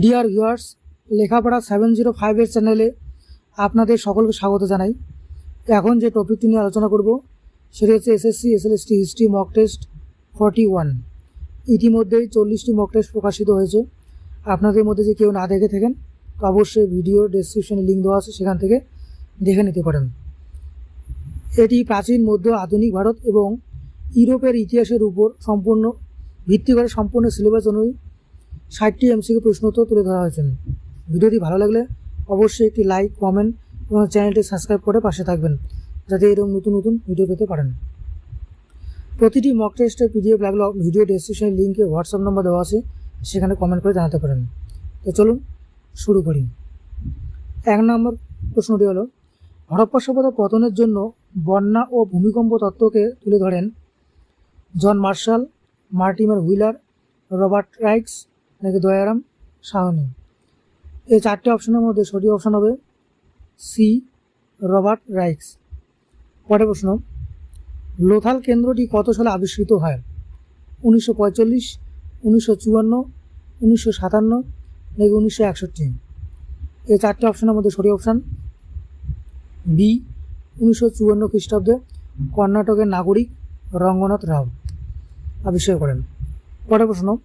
Deer viewers লেখাপড়া seven zero ফাইভের চ্যানেলে আপনাদের সকলকে স্বাগত জানাই। এখন যে টপিকটি নিয়ে আলোচনা করব, সেটি হচ্ছে SSC SLST history mock test forty one ইতিমধ্যেই চল্লিশটি মক টেস্ট প্রকাশিত হয়েছে। আপনাদের মধ্যে যে কেউ না দেখে থাকেন, তো অবশ্যই ভিডিও ডেসক্রিপশনে লিঙ্ক দেওয়া আছে, সেখান থেকে দেখে নিতে পারেন। এটি প্রাচীন, মধ্য, আধুনিক ভারত এবং ইউরোপের ইতিহাসের উপর সম্পূর্ণ, ভিত্তি করে সম্পূর্ণ সিলেবাস অনুযায়ী ষাটটি এমসিকে প্রশ্ন উত্তর তুলে ধরা হয়েছে। ভিডিওটি ভালো লাগলে অবশ্যই একটি লাইক, কমেন্ট এবং চ্যানেলটি সাবস্ক্রাইব করে পাশে থাকবেন, যাতে এরকম নতুন নতুন ভিডিও পেতে পারেন। প্রতিটি মক টেস্টের পিডিএফ লাগলে ভিডিও ডেসক্রিপশনের লিঙ্কে হোয়াটসঅ্যাপ নম্বর দেওয়া আছে, সেখানে কমেন্ট করে জানাতে পারেন। তো চলুন শুরু করি। এক নম্বর প্রশ্নটি হলো, হরপ্পা সভ্যতা পতনের জন্য বন্যা ও ভূমিকম্প তত্ত্বকে তুলে ধরেন John Marshall, Mortimer Wheeler, Robert Raikes নাকি দয়ারাম সাহনি এই চারটি অপশনের মধ্যে সঠিক অপশন হবে সি, রবার্ট রাইক্স। পরের প্রশ্ন, লোথাল কেন্দ্রটি কত সালে আবিষ্কৃত হয়? উনিশশো পঁয়তাল্লিশ, উনিশশো চুয়ান্ন, উনিশশো সাতান্ন নাকি উনিশশো একষট্টি? এই চারটি অপশনের মধ্যে সঠিক অপশান বি, উনিশশো চুয়ান্ন খ্রিস্টাব্দে কর্ণাটকের নাগরিক রঙ্গনাথ রাও। আবিষ্কার করেন। পরের প্রশ্ন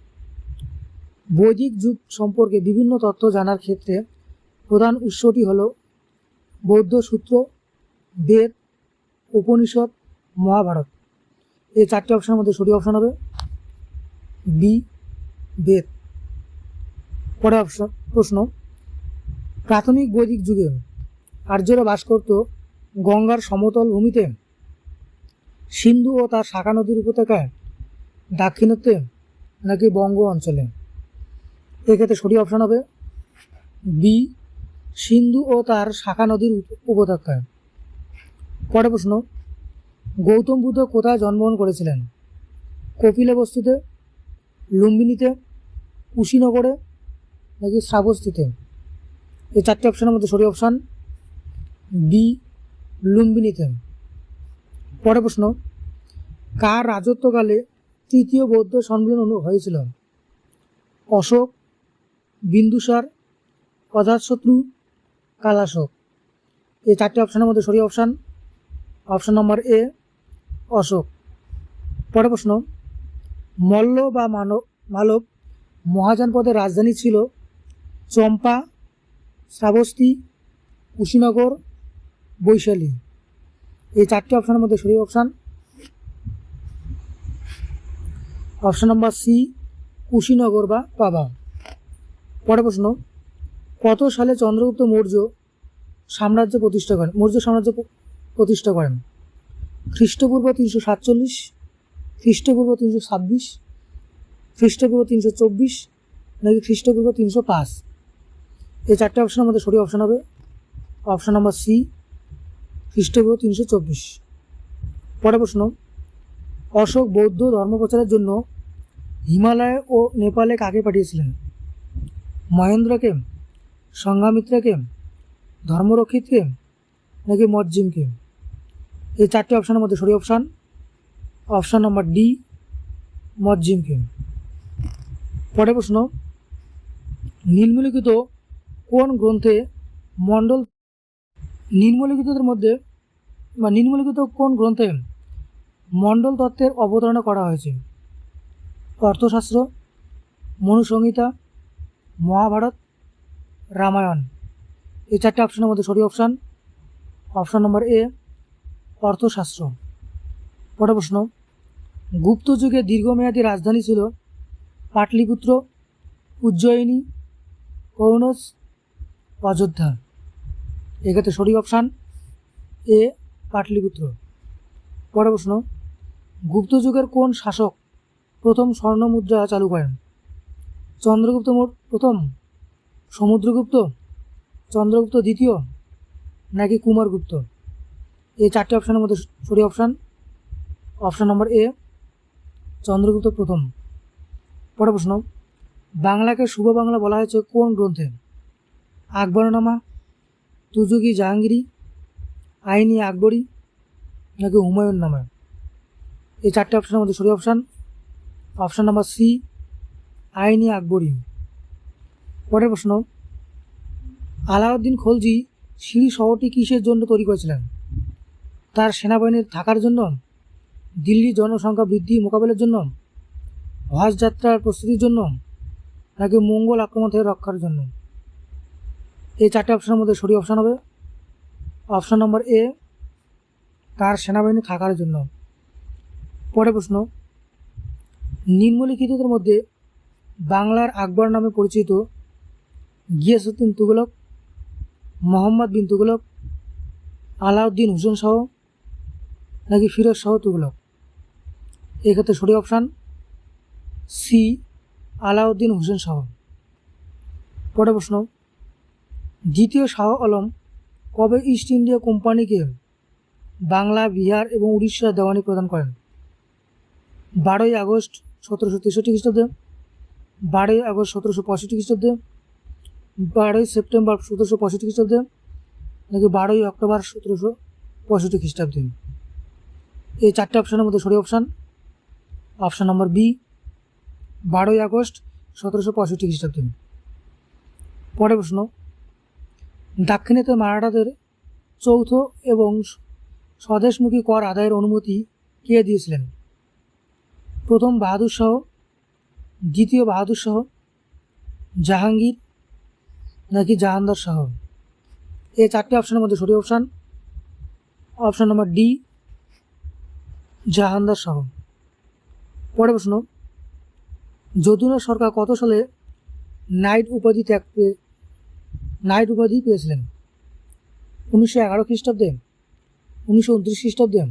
বৈদিক যুগ সম্পর্কে বিভিন্ন তথ্য জানার ক্ষেত্রে প্রধান উৎসটি হল বৌদ্ধ সূত্র, বেদ, উপনিষদ, মহাভারত। এই চারটি অপশনের মধ্যে সঠিক অপশন হবে বি, বেদ। পরের অপশন প্রশ্ন, প্রাথমিক বৈদিক যুগে আর্যরা বাস করত গঙ্গার সমতল ভূমিতে। সিন্ধু ও তার শাখা নদীর উপত্যকায়, দাক্ষিণাত্যে নাকি বঙ্গ অঞ্চলে। এক্ষেত্রে সঠিক অপশন হবে বি সিন্ধু ও তার শাখা নদীর উপ- উপত্যকায় পরের প্রশ্ন, গৌতম বুদ্ধ কোথায় জন্মগ্রহণ করেছিলেন? কপিলা বস্তুতে লুম্বিনীতে, কুশীনগরে নাকি শ্রাবস্তিতে? এই চারটি অপশনের মধ্যে সঠিক অপশান বি লুম্বিনীতে। পরের প্রশ্ন, কার রাজত্বকালে তৃতীয় বৌদ্ধ সম্মেলন হয়েছিল? অশোক বিন্দুসার অজাতশত্রু কালাশোক। এই চারটি অপশানের মধ্যে sorry option option number A Ashok. পরের প্রশ্ন, মল্ল বা মানব মালব মহাজনপদের রাজধানী ছিল চম্পা, শ্রাবস্তি, কুশীনগর, বৈশালী। এই চারটি অপশানের মধ্যে sorry option option number C Kushinagar বা পাবা। পরের প্রশ্ন, কত সালে চন্দ্রগুপ্ত মৌর্য সাম্রাজ্য প্রতিষ্ঠা করেন? মৌর্য সাম্রাজ্য প্রতিষ্ঠা করেন। খ্রিস্টপূর্ব তিনশো সাতচল্লিশ, খ্রিস্টপূর্ব তিনশো ছাব্বিশ, খ্রিস্টপূর্ব তিনশো চব্বিশ, নাকি খ্রিস্টপূর্ব তিনশো পাঁচ? এই চারটে অপশনের মধ্যে সঠিক অপশন হবে। অপশান নম্বর সি খ্রিস্টপূর্ব তিনশো চব্বিশ। পরের প্রশ্ন, অশোক বৌদ্ধ ধর্ম প্রচারের জন্য হিমালয় ও নেপালে কাকে পাঠিয়েছিলেন? মহেন্দ্রকে, সংঘামিত্রাকে ধর্মরক্ষিতকে নাকি মজ্জিমকে এই চারটি অপশানের মধ্যে সঠিক অপশান অপশান নম্বর ডি মজ্জিমকে পরে প্রশ্ন নিম্নলিখিত কোন গ্রন্থে মণ্ডল নিম্নলিখিতদের মধ্যে, বা নিম্নলিখিত কোন গ্রন্থে মণ্ডল তত্ত্বের অবতারণা করা হয়েছে? অর্থশাস্ত্র, মনুসংহিতা মহাভারত, রামায়ণ। এই চারটে অপশানের মধ্যে সঠিক অপশান অপশান নম্বর এ অর্থশাস্ত্র। পরের প্রশ্ন, গুপ্ত যুগে দীর্ঘমেয়াদী রাজধানী ছিল পাটলিপুত্র, উজ্জয়িনী, কৌনস, অযোধ্যা। এক্ষেত্রে সঠিক অপশান এ পাটলিপুত্র। পরের প্রশ্ন, গুপ্ত যুগের কোন শাসক প্রথম স্বর্ণ মুদ্রা চালু করেন? চন্দ্রগুপ্ত প্রথম, সমুদ্রগুপ্ত, চন্দ্রগুপ্ত দ্বিতীয়, নাকি কুমারগুপ্ত? এই চারটি অপশানের মধ্যে সঠিক option. Option number A, Chandragupta প্রথম। পরের প্রশ্ন, বাংলাকে শুভ বাংলা বলা হয়েছে কোন গ্রন্থে? আকবরনামা তুজুকি জাহাঙ্গীরি, আইনি আকবরী, নাকি হুমায়ুন নামা? এই চারটি অপশানের মধ্যে sorry option. Option number C Aini Akbari. পরের প্রশ্ন, আলাউদ্দিন খলজি সিঁড়ি শহরটি কিসের জন্য তৈরি করেছিলেন? তার সেনাবাহিনীর থাকার জন্য? দিল্লি জনসংখ্যা বৃদ্ধি মোকাবেলার জন্য? হজ যাত্রার প্রস্তুতির জন্য? নাকি মঙ্গল আক্রমণ থেকে রক্ষার জন্য? এই চারটে অপশনের মধ্যে সরি অপশান হবে। অপশান নম্বর এ তার সেনাবাহিনী থাকার জন্য। পরে প্রশ্ন, নিম্নলিখিতদের মধ্যে বাংলার আকবর নামে পরিচিত গিয়াসুদ্দিন তুগলক, মোহাম্মদ বিন তুগলক, আলাউদ্দিন হুসেন শাহ নাকি ফিরোজ শাহ তুগলক। এক্ষেত্রে সঠিক অপশান সি আলাউদ্দিন হুসেন শাহ পরের প্রশ্ন, দ্বিতীয় শাহ আলম কবে ইস্ট ইন্ডিয়া কোম্পানিকে বাংলা, বিহার এবং উড়িষ্যা দেওয়ানি প্রদান করেন? বারোই আগস্ট সতেরোশো তেষট্টি খ্রিস্টাব্দে। বারোই আগস্ট সতেরোশো পঁয়ষট্টি খ্রিস্টাব্দে, বারোই সেপ্টেম্বর সতেরোশো পঁয়ষট্টি খ্রিস্টাব্দে, নাকি বারোই অক্টোবর সতেরোশো পঁয়ষট্টি খ্রিস্টাব্দে। এই চারটে অপশানের মধ্যে sorry option option number B বারোই আগস্ট সতেরোশো পঁয়ষট্টি খ্রিস্টাব্দে। পরের প্রশ্ন দাক্ষিণাত্যে মারাঠাদের চৌথ এবং স্বদেশমুখী কর আদায়ের অনুমতি কে দিয়েছিলেন? প্রথম বাহাদুর শাহ দ্বিতীয় বাহাদুর শাহ, জাহাঙ্গীর নাকি জাহানদার শাহ? এই চারটি অপশানের মধ্যে সঠিক option option number D Jahandar Shah. পরের প্রশ্ন, যদুনাথ সরকার কত সালে নাইট উপাধি ত্যাগ পেয়ে নাইট উপাধি পেয়েছিলেন? উনিশশো এগারো খ্রিস্টাব্দে, উনিশশো উনত্রিশ খ্রিস্টাব্দে,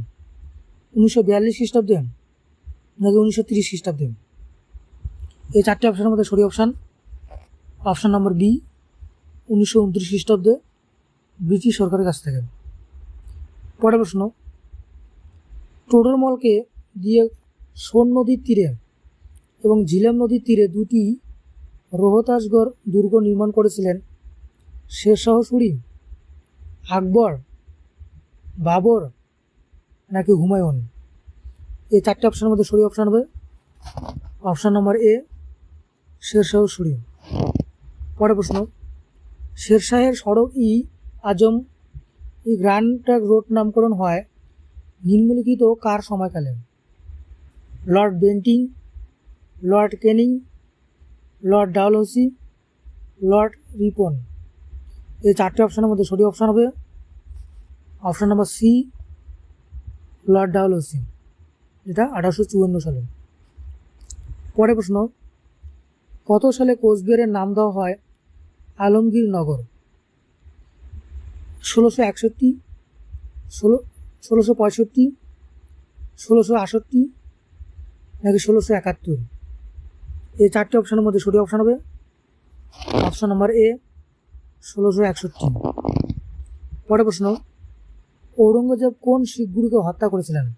উনিশশো বিয়াল্লিশ খ্রিস্টাব্দে নাকি উনিশশো তিরিশ খ্রিস্টাব্দে? এই চারটে অপশানের মধ্যে সঠিক অপশান। অপশান নম্বর বি, উনিশশো উনত্রিশ খ্রিস্টাব্দে ব্রিটিশ সরকারের কাছ থেকে। পরের প্রশ্ন টোডরমলকে দিয়ে সোন নদীর তীরে এবং ঝিলেম নদীর তীরে দুটি রোহতাসগড় দুর্গ নির্মাণ করেছিলেন শেরশাহ সুরি, আকবর, বাবর নাকি হুমায়ুন? এই চারটে অপশানের মধ্যে সরি অপশান হবে। Option number A Sher Shah Suri পরের প্রশ্ন, শেরশাহের সড়ক ই আজম এই গ্র্যান্ড ট্র্যাক রোড নামকরণ হয় নিম্নলিখিত কার সময়কালে? Lord Bentinck, Lord Canning, Lord Dalhousie Lord Ripon. এই চারটে অপশানের মধ্যে সঠিক অপশান হবে option number C, Lord Dalhousie এটা আঠারোশো চুয়ান্ন সালে। পরের প্রশ্ন কত সালে কোচবিহারের নাম দেওয়া হয় আলমগীর নগর ষোলোশো একষট্টি, ষোলো ষোলোশো পঁয়ষট্টি, ষোলোশো আষট্টি নাকি ষোলোশো একাত্তর? এই চারটি অপশানের মধ্যে সঠিক অপশান হবে। অপশান নম্বর এ, ষোলোশো একষট্টি। পরের প্রশ্ন, ঔরঙ্গজেব কোন শিখ গুরুকে হত্যা করেছিলেন?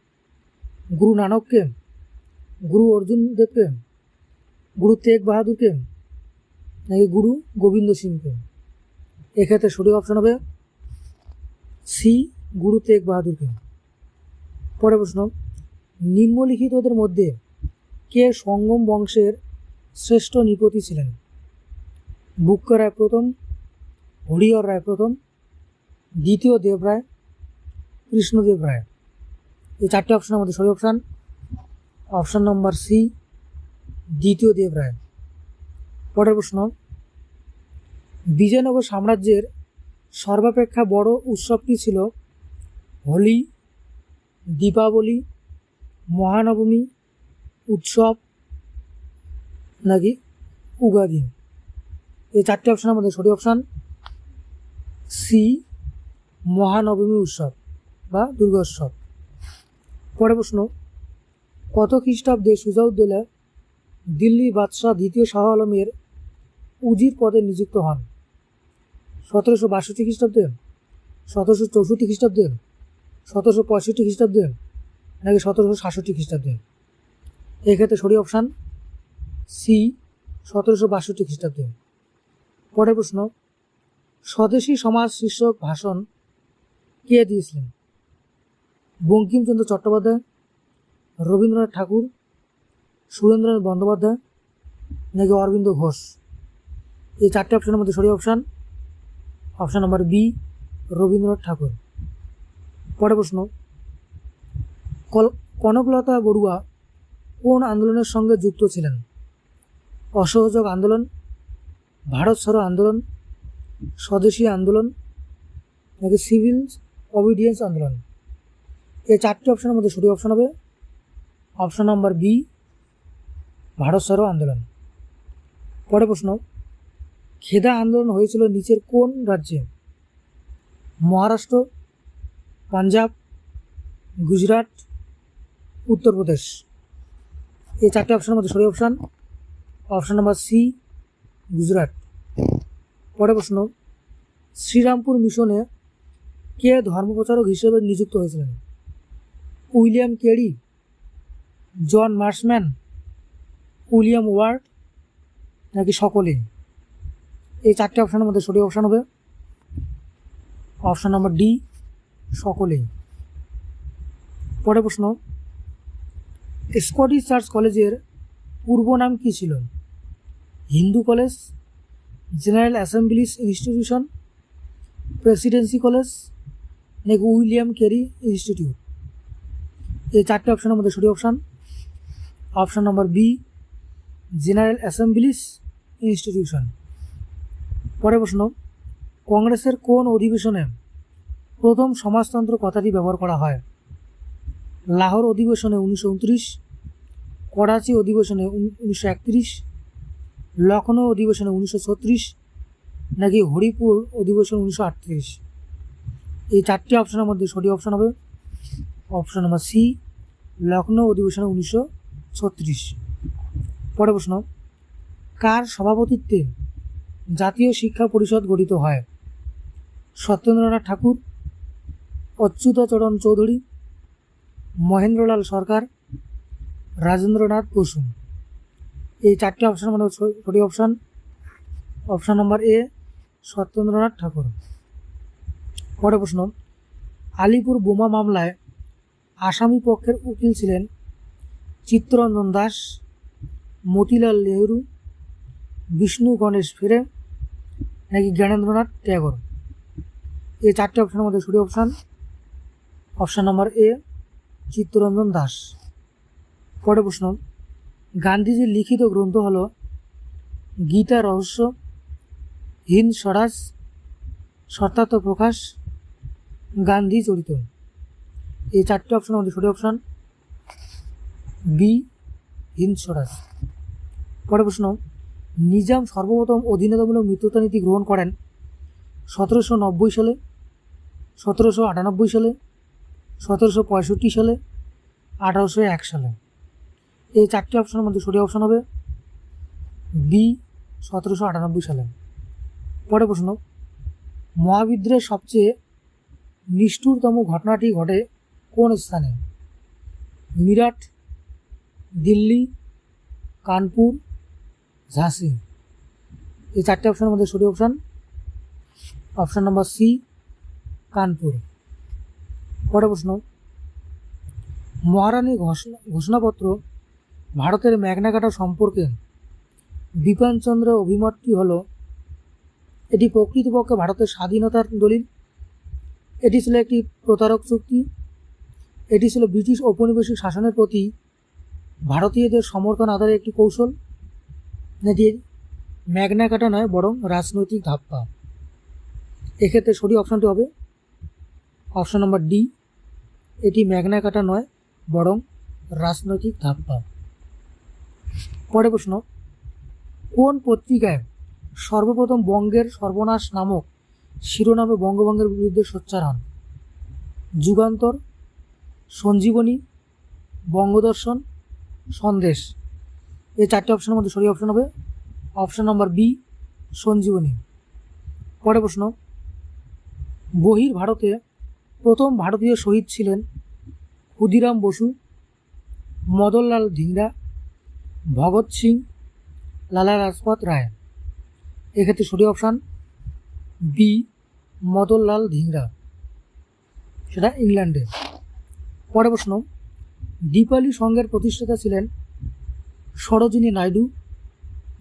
গুরু নানককে, গুরু অর্জুন দেবকে গুরু তেগ বাহাদুরকে, নাকি গুরু গোবিন্দ সিংকে? এক্ষেত্রে সঠিক অপশান হবে সি গুরু তেগ বাহাদুরকে। পরে প্রশ্ন নিম্নলিখিতদের মধ্যে কে সঙ্গম বংশের শ্রেষ্ঠ নৃপতি ছিলেন? বুক্কা রায় প্রথম, হরিহর রায় প্রথম, দ্বিতীয় দেব রায়, কৃষ্ণদেব রায়। এই চারটে অপশানের মধ্যে সঠিক অপশান অপশান নম্বর সি দ্বিতীয় দেব রায় পরের প্রশ্ন, বিজয়নগর সাম্রাজ্যের সর্বাপেক্ষা বড় উৎসবটি ছিল? হোলি, দীপাবলি, মহানবমী, উৎসব নাকি উগাদি এই চারটি অপশানের মধ্যে সঠিক অপশান সি মহানবমী উৎসব বা দুর্গোৎসব। পরের প্রশ্ন, কত খ্রিস্টাব্দে সুজাউদ্দৌলা দিল্লি বাদশাহ দ্বিতীয় শাহ আলমের উজির পদে নিযুক্ত হন। সতেরোশো বাষট্টি খ্রিস্টাব্দে, সতেরোশো চৌষট্টি খ্রিস্টাব্দে, সতেরোশো পঁয়ষট্টি খ্রিস্টাব্দে, নাকি সতেরোশো সাতষট্টি খ্রিস্টাব্দে। এক্ষেত্রে সরি অপশান সি, সতেরোশো বাষট্টি খ্রিস্টাব্দে। পরের প্রশ্ন, স্বদেশী সমাজ শীর্ষক ভাষণ কে দিয়েছিলেন? বঙ্কিমচন্দ্র চট্টোপাধ্যায়, রবীন্দ্রনাথ ঠাকুর সুরেন্দ্রনাথ বন্দ্যোপাধ্যায় নাকি অরবিন্দ ঘোষ? এই চারটে অপশানের মধ্যে সঠিক option option number B Rabindranath Thakur. পরে প্রশ্ন, কল, কনকলতা বড়ুয়া কোন আন্দোলনের সঙ্গে যুক্ত ছিলেন? অসহযোগ আন্দোলন, ভারত ছাড়ো আন্দোলন, স্বদেশী আন্দোলন নাকি সিভিল অবিডিয়েন্স আন্দোলন? এই চারটি অপশানের মধ্যে সঠিক অপশান হবে। অপশান নাম্বার বি ভারত ছাড়ো আন্দোলন। পরে প্রশ্ন, খেদা আন্দোলন হয়েছিল নিচের কোন রাজ্যে? মহারাষ্ট্র, পাঞ্জাব, গুজরাট, উত্তরপ্রদেশ। এই চারটি অপশনের মধ্যে সঠিক option option number C Gujarat. পরে প্রশ্ন, শ্রীরামপুর মিশনে কে ধর্মপ্রচারক হিসেবে নিযুক্ত হয়েছিলেন? William Carey, John Marshman William Ward নাকি সকলেই এই চারটে অপশানের মধ্যে সঠিক অপশান হবে। অপশান নাম্বার ডি সকলেই পরে প্রশ্ন, স্কটিশ চার্চ কলেজের পূর্ব নাম কী ছিল? Hindu college, general assemblies institution, presidency college, নাকি উইলিয়াম কেরি ইনস্টিটিউট? এই চারটে অপশানের মধ্যে সঠিক option. Option number B general assemblies institution. পরে প্রশ্ন, কংগ্রেসের কোন অধিবেশনে প্রথম সমাজতন্ত্র কথাটি ব্যবহার করা হয়? লাহোর অধিবেশনে উনিশশো উনত্রিশ, করাচি অধিবেশনে উনিশশো একত্রিশ লখনৌ অধিবেশনে উনিশশো ছত্রিশ, নাকি হরিপুর অধিবেশন উনিশশো আটত্রিশ? এই চারটি অপশনের মধ্যে সঠিক অপশন হবে। অপশন নাম্বার সি লখনৌ অধিবেশনে উনিশশো ছত্রিশ। পরে প্রশ্ন, কার সভাপতিত্বে জাতীয় শিক্ষা পরিষদ গঠিত হয়? সত্যেন্দ্রনাথ ঠাকুর, অচ্যুতচরণ চৌধুরী, মহেন্দ্রলাল সরকার, রাজেন্দ্রনাথ বসু। এই চারটি অপশানের মানে সঠিক option option number A Satyendranath Thakur. পরে প্রশ্ন, আলিপুর বোমা মামলায় আসামি পক্ষের উকিল ছিলেন চিত্তরঞ্জন দাস মতিলাল নেহরু, বিষ্ণু গণেশ ফেরে, নাকি জ্ঞানেন্দ্রনাথ ট্যাগর এই চারটি অপশানের মধ্যে সঠিক option option number A Chittaranjan Das. পরে প্রশ্ন, গান্ধীজির লিখিত গ্রন্থ হল গীতা রহস্য, হিন্দ স্বরাজ, শর্তার্থ প্রকাশ, গান্ধী চরিত এই চারটি অপশন মধ্যে সঠিক অপশান বি হিন্দ স্বরাজ। পরে প্রশ্ন, নিজাম সর্বপ্রথম অধীনতামূলক মিত্রতা নীতি গ্রহণ করেন সতেরোশো নব্বই সালে, সতেরোশো আটানব্বই সালে, সতেরোশো পঁয়ষট্টি সালে, আঠারোশো এক সালে। এই চারটি অপশনের মধ্যে সঠিক অপশন হবে বি, সতেরোশো আটানব্বই সালে। পরে প্রশ্ন মহাবিদ্রের সবচেয়ে নিষ্ঠুরতম ঘটনাটি ঘটে কোন স্থানে? মিরাট, দিল্লি, কানপুর ঝাঁসি এই চারটে অপশনের মধ্যে সঠিক option option number C Kanpur. পরে প্রশ্ন, মহারানী ঘোষণা, ঘোষণাপত্র ভারতের ম্যাগনাকাটা সম্পর্কে বিপিনচন্দ্র অভিমতটি হল, এটি প্রকৃতপক্ষে ভারতের স্বাধীনতার দলিল। এটি ছিল একটি প্রতারক চুক্তি। এটি ছিল ব্রিটিশ ঔপনিবেশিক শাসনের প্রতি ভারতীয়দের সমর্থন আধারে একটি কৌশল। এটি ম্যাগনাকাটা নয়, বরং রাজনৈতিক ধাপ্পা। এক্ষেত্রে সঠিক অপশানটি হবে অপশান নম্বর ডি। এটি ম্যাগনাকাটা নয়, বরং রাজনৈতিক ধাপ্পা। পরে প্রশ্ন, কোন পত্রিকায় সর্বপ্রথম বঙ্গের সর্বনাশ নামক শিরোনামে বঙ্গভঙ্গের বিরুদ্ধে সোচ্চার হন? যুগান্তর, সঞ্জীবনী, বঙ্গদর্শন, সন্দেশ। এই চারটি অপশনের মধ্যে সঠিক অপশন হবে। অপশন নম্বর বি সঞ্জীবনী। পরে প্রশ্ন, বহির ভারতে প্রথম ভারতীয় শহীদ ছিলেন ক্ষুদিরাম বসু, মদনলাল ধিংরা, ভগৎ সিং, লালা রাজপথ রায়। এক্ষেত্রে sorry option B Madanlal Dhingra. সেটা ইংল্যান্ডে। পরে প্রশ্ন, দীপালি সংঘের প্রতিষ্ঠাতা ছিলেন সরোজিনী নাইডু,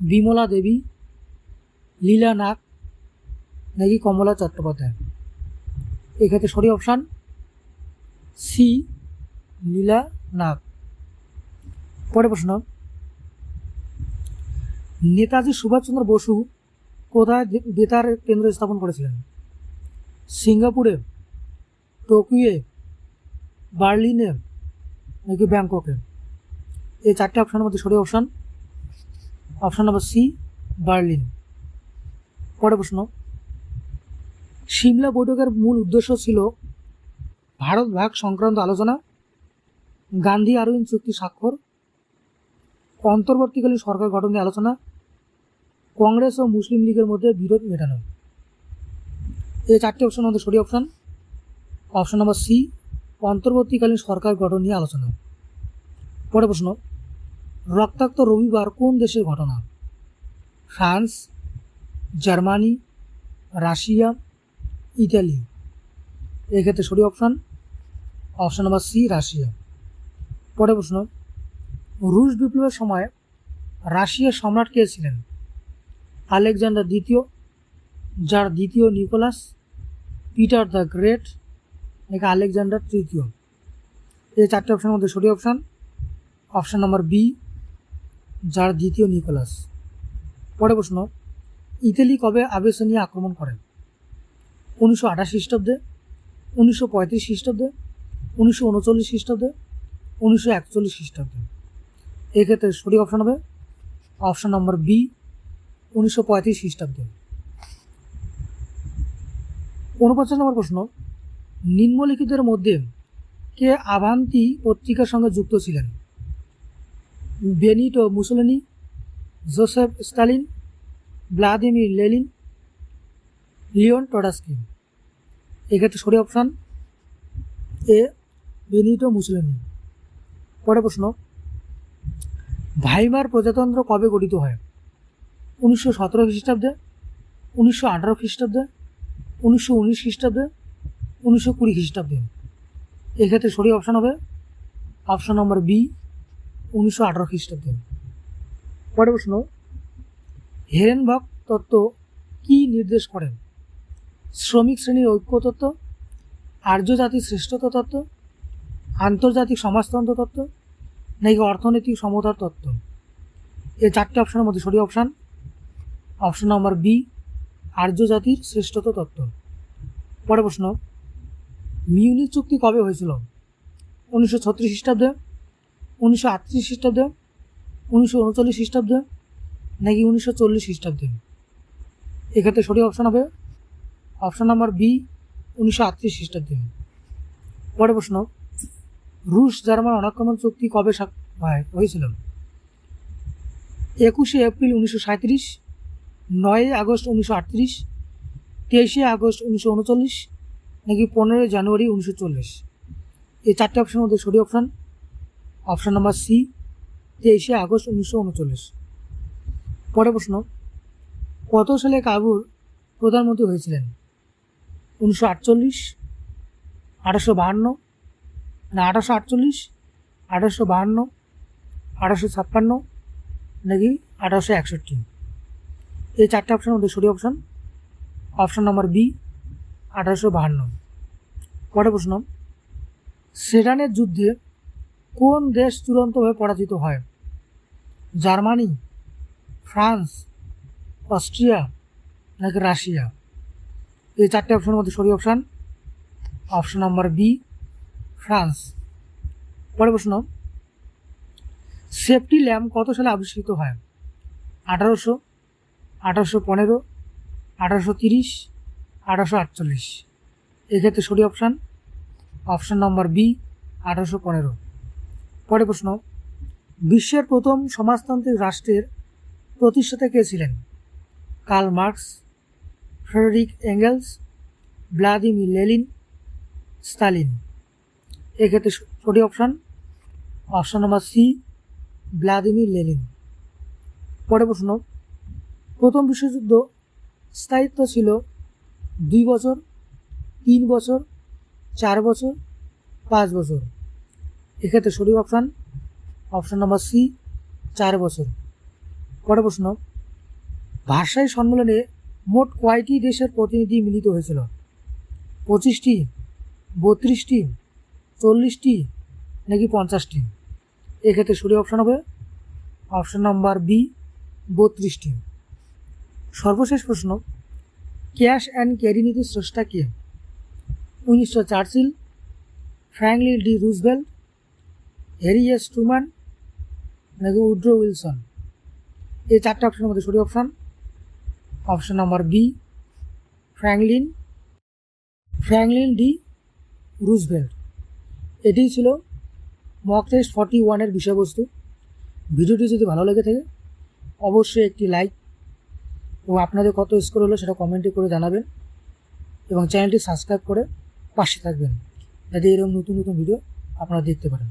বিমলা দেবী, লীলা নাগ, নাকি কমলা চট্টোপাধ্যায়। এক্ষেত্রে সঠিক অপশান সি, লীলা নাগ। পরের প্রশ্ন, নেতাজি সুভাষচন্দ্র বসু কোথায় বেতার কেন্দ্র স্থাপন করেছিলেন? সিঙ্গাপুরে, টোকিওয়ে, বার্লিনে, নাকি ব্যাংককে? এই চারটে অপশানের মধ্যে সঠিক option option number C Berlin পরের প্রশ্ন, সিমলা বৈঠকের মূল উদ্দেশ্য ছিল ভারত ভাগ সংক্রান্ত আলোচনা, গান্ধী আরউইন চুক্তি স্বাক্ষর, অন্তর্বর্তীকালীন সরকার গঠন নিয়ে আলোচনা, কংগ্রেস ও মুসলিম লীগের মধ্যে বিরোধ মেটানো। এই চারটি অপশন মধ্যে সঠিক অপশন অপশন নম্বর সি অন্তর্বর্তীকালীন সরকার গঠন নিয়ে আলোচনা। পরের প্রশ্ন রক্তাক্ত রবিবার কোন দেশের ঘটনা? France, Germany, Russia, Italy. এক্ষেত্রে সঠিক option? Option number C, Russia. পরে প্রশ্ন, রুশ বিপ্লবের সময় রাশিয়ার সম্রাট কে ছিলেন? আলেকজান্ডার দ্বিতীয়, যার দ্বিতীয় নিকোলাস, পিটার দ্য গ্রেট, নাকি আলেকজান্ডার তৃতীয়? এই চারটে অপশানের মধ্যে সঠিক অপশান? অপশান নম্বর বি যার দ্বিতীয় নিকোলাস। পরে প্রশ্ন, ইতালি কবে আবেসনিয়া আক্রমণ করেন উনিশশো আঠাশ খ্রিস্টাব্দে, উনিশশো পঁয়ত্রিশ খ্রিস্টাব্দে, উনিশশো উনচল্লিশ খ্রিস্টাব্দে, উনিশশো একচল্লিশ খ্রিস্টাব্দে। এক্ষেত্রে সঠিক অপশান হবে, অপশান নম্বর বি, উনিশশো পঁয়ত্রিশ খ্রিস্টাব্দে। উনপঞ্চাশ নম্বর প্রশ্ন নিম্নলিখিতের মধ্যে কে আভান্তি পত্রিকার সঙ্গে যুক্ত ছিলেন? Benito Mussolini, Joseph Stalin, Vladimir Lenin, Leon Trotsky. এক্ষেত্রে সঠিক অপশান এ, বেনিটো মুসোলিনি। পরে প্রশ্ন, ভাইমার প্রজাতন্ত্র কবে গঠিত হয়? উনিশশো সতেরো খ্রিস্টাব্দে, উনিশশো আঠারো খ্রিস্টাব্দে, উনিশশো উনিশ খ্রিস্টাব্দে, উনিশশো কুড়ি খ্রিস্টাব্দে। এক্ষেত্রে সঠিক অপশান হবে, অপশান নম্বর বি উনিশশো আঠারো খ্রিস্টাব্দে। পরের প্রশ্ন হেরেনবক তত্ত্ব কী নির্দেশ করেন? শ্রমিক শ্রেণির ঐক্য তত্ত্ব আর্য জাতির শ্রেষ্ঠত্ব তত্ত্ব, আন্তর্জাতিক সমাজতন্ত্র তত্ত্ব, নাকি অর্থনৈতিক সমতার তত্ত্ব? এই চারটি অপশানের মধ্যে সঠিক অপশান অপশান নম্বর বি আর্য জাতির শ্রেষ্ঠত্ব তত্ত্ব। পরের প্রশ্ন মিউনিক চুক্তি কবে হয়েছিল? উনিশশো ছত্রিশ খ্রিস্টাব্দে উনিশশো আটত্রিশ খ্রিস্টাব্দে, উনিশশো উনচল্লিশ খ্রিস্টাব্দে, নাকি উনিশশো চল্লিশ খ্রিস্টাব্দে? এক্ষেত্রে সঠিক অপশান হবে অপশান নাম্বার বি উনিশশো আটত্রিশ খ্রিস্টাব্দে। পরে প্রশ্ন, রুশ জার্মান অনাক্রমণ চুক্তি কবে হয়, হয়েছিল? একুশে এপ্রিল উনিশশো সাঁত্রিশ নয়ই আগস্ট উনিশশো আটত্রিশ, তেইশে আগস্ট উনিশশো উনচল্লিশ, নাকি পনেরোই জানুয়ারি উনিশশো চল্লিশ? এই চারটে অপশনের মধ্যে সঠিক অপশান অপশান নাম্বার সি, তেইশে আগস্ট উনিশশো উনচল্লিশ। পরের প্রশ্ন, কত সালে কাবুর প্রধানমন্ত্রী হয়েছিলেন? উনিশশো আটচল্লিশ, আঠারোশো বাহান্ন, না আঠারোশো আটচল্লিশ, আঠারোশো বাহান্ন, আঠারোশো ছাপ্পান্ন, নাকি আঠারোশো একষট্টি? এই চারটে অপশানের মধ্যে সঠিক অপশান অপশান নম্বর বি, আঠারোশো বাহান্ন। পরের প্রশ্ন, সেডানের যুদ্ধে কোন দেশ চূড়ান্তভাবে পরাজিত হয়? জার্মানি, ফ্রান্স, অস্ট্রিয়া নাকি রাশিয়া? এই চারটে অপশনের মধ্যে সঠিক option option number B France. পরে প্রশ্ন সেফটি ল্যাম্প কত সালে আবিষ্কৃত হয়? আঠারোশো আঠারোশো পনেরো, আঠারোশো তিরিশ, আঠারোশো আটচল্লিশ। এক্ষেত্রে সঠিক অপশান অপশান নম্বর বি আঠারোশো পনেরো। পরের প্রশ্ন, বিশ্বের প্রথম সমাজতান্ত্রিক রাষ্ট্রের প্রতিষ্ঠাতা কে ছিলেন? Karl Marx, Friedrich Engels, Vladimir Lenin Stalin. এক্ষেত্রে সঠিক option option number C, Vladimir Lenin পরে প্রশ্ন, প্রথম বিশ্বযুদ্ধ স্থায়িত্ব ছিল দুই বছর, তিন বছর, চার বছর, পাঁচ বছর। এক্ষেত্রে সঠিক অপশান অপশান নম্বর সি, চার বছর। পরের প্রশ্ন, ভাষায় সম্মেলনে মোট কয়টি দেশের প্রতিনিধি মিলিত হয়েছিল? পঁচিশটি, বত্রিশটি, চল্লিশটি, নাকি পঞ্চাশটি? এক্ষেত্রে সঠিক অপশান হবে, অপশান নাম্বার বি, বত্রিশটি। সর্বশেষ প্রশ্ন, ক্যাশ অ্যান্ড ক্যারি নীতির স্রষ্টা কে? উনিশশো Churchill, Franklin D Roosevelt Harry S Truman নাকি উড্রো উইলসন? এই চারটে অপশনের মধ্যে সঠিক option option number B Franklin Franklin D Roosevelt এটিই ছিল মক টেস্ট ফর্টি ওয়ানের বিষয়বস্তু। ভিডিওটি যদি ভালো লেগে থাকে, অবশ্যই একটি লাইক এবং আপনাদের কত স্কোর হলো সেটা কমেন্টে করে জানাবেন এবং চ্যানেলটি সাবস্ক্রাইব করে পাশে থাকবেন। যাতে এরকম নতুন নতুন ভিডিও আপনারা দেখতে পারেন।